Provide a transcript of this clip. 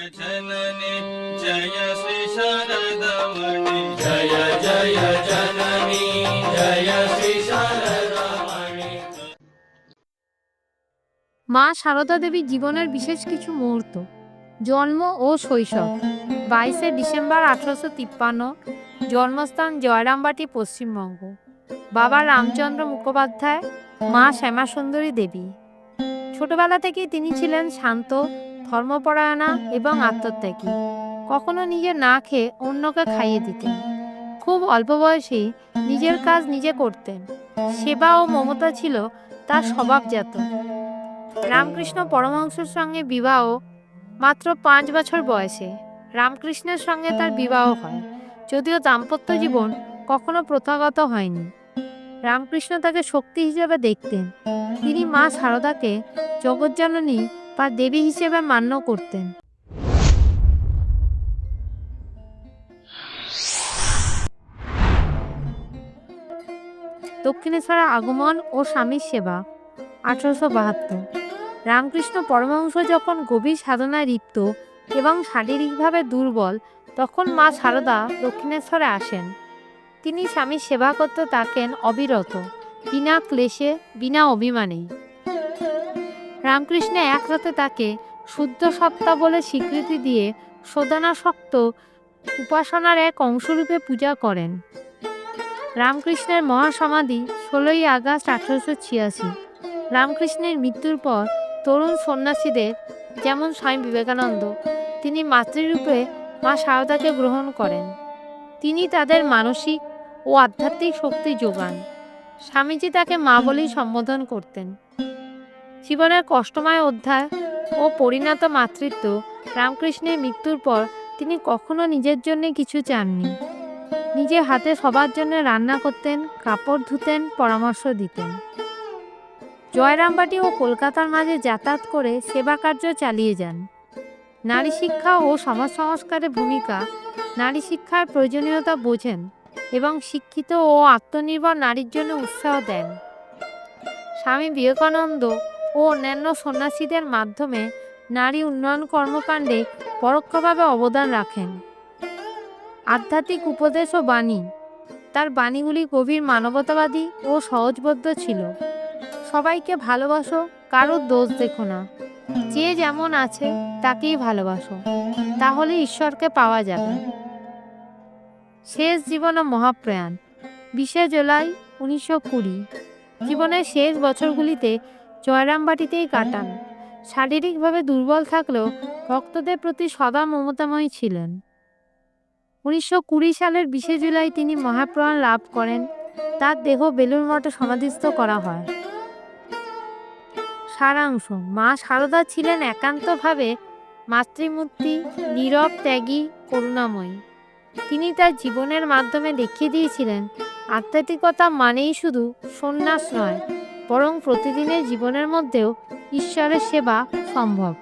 जननी जय श्री शारदमणि जय जय जननी जय श्री शारदामणि মা সারদা দেবীর জীবনের বিশেষ কিছু মুহূর্ত জন্ম ও শৈশব বাইশে ডিসেম্বর আঠারোশো তিপ্পান্ন জন্মস্থান জয়রামবাটি পশ্চিমবঙ্গ বাবা রামচন্দ্র মুখোপাধ্যায় মা শ্যামাসুন্দরী দেবী ছোটবেলা থেকেই তিনি ছিলেন শান্ত ধর্মপরায়ণা এবং আত্মত্যাগী। কখনো নিজে না খেয়ে অন্যকে খাইয়ে দিতেন। খুব অল্প বয়সেই নিজের কাজ নিজে করতেন। সেবা ও মমতা ছিল তার স্বভাবজাত। রামকৃষ্ণ পরমহংসের সঙ্গে বিবাহ মাত্র পাঁচ বছর বয়সে। রামকৃষ্ণের সঙ্গে তার বিবাহ হয়। যদিও দাম্পত্য জীবন কখনো প্রথাগত হয়নি। রামকৃষ্ণ তাকে শক্তি হিসেবে দেখতেন। তিনি মা শারদাকে জগজ্জননী বা দেবী হিসেবে মান্য করতেন। দক্ষিণেশ্বরের আগমন ও স্বামীর সেবা, আঠারোশো বাহাত্তর। রামকৃষ্ণ পরমহংস যখন গভীর সাধনায় লিপ্ত এবং শারীরিকভাবে দুর্বল, তখন মা সারদা দক্ষিণেশ্বরে আসেন। তিনি স্বামীর সেবা করতে থাকেন অবিরত, বিনা ক্লেশে, বিনা অভিমানে রামকৃষ্ণ এক রাতে তাকে শুদ্ধ সত্তা বলে স্বীকৃতি দিয়ে সদানাসক্ত উপাসনার এক অংশরূপে পূজা করেন। রামকৃষ্ণের মহাসমাধি ষোলোই আগস্ট আঠারোশো ছিয়াশি। রামকৃষ্ণের মৃত্যুর পর তরুণ সন্ন্যাসীদের যেমন স্বামী বিবেকানন্দ, তিনি মাতৃরূপে মা সারদাকে গ্রহণ করেন। তিনি তাদের মানসিক ও আধ্যাত্মিক শক্তি যোগান। স্বামীজি তাকে মা বলেই সম্বোধন করতেন। জীবনের কষ্টময় অধ্যায় ও পরিণত মাতৃত্ব রামকৃষ্ণের মৃত্যুর পর তিনি কখনো নিজের জন্য কিছু চাননি। নিজে হাতে সবার জন্য রান্না করতেন, কাপড় ধুতেন, পরামর্শ দিতেন। জয়রামবাটি ও কলকাতার মাঝে যাতায়াত করে সেবা কার্য চালিয়ে যান। নারী শিক্ষা ও সমাজ সংস্কারের ভূমিকা নারী শিক্ষার প্রয়োজনীয়তা বোঝেন এবং শিক্ষিত ও আত্মনির্ভর নারীর জন্য উৎসাহ দেন। স্বামী বিবেকানন্দ ও অন্যান্য সন্ন্যাসীদের মাধ্যমে নারী উন্নয়ন কর্মকাণ্ডে পরোক্ষভাবে অবদান রাখেন। আধ্যাত্মিক উপদেশ ও বাণী। তার বাণীগুলি গভীর মানবতাবাদী ও সহজবদ্ধ ছিল। সবাইকে ভালোবাসো, কারোর দোষ দেখো না। যে যেমন আছে, তাকেই ভালোবাসো। তাহলে ঈশ্বরকে পাওয়া যাবে। শেষ জীবন ও মহাপ্রয়াণ। বিশে জুলাই, উনিশশো কুড়ি। জীবনের শেষ বছরগুলিতে জয়রামবাটিতেই কাটান। শারীরিকভাবে দুর্বল থাকলেও ভক্তদের প্রতি সদা মমতাময়ী ছিলেন। উনিশশো কুড়ি সালের বিশে জুলাই তিনি মহাপ্রয়াণ লাভ করেন। তার দেহ বেলুর মঠে সমাধিস্থ করা হয়। সারাংশ, মা সারদা ছিলেন একান্তভাবে মাতৃমূর্তি, নীরব, ত্যাগী, করুণাময়ী। তিনি তার জীবনের মাধ্যমে দেখিয়ে দিয়েছিলেন, আধ্যাত্মিকতা মানেই শুধু সন্ন্যাস নয় বরং প্রতিদিনের জীবনের মধ্যেও ঈশ্বরের সেবা সম্ভব।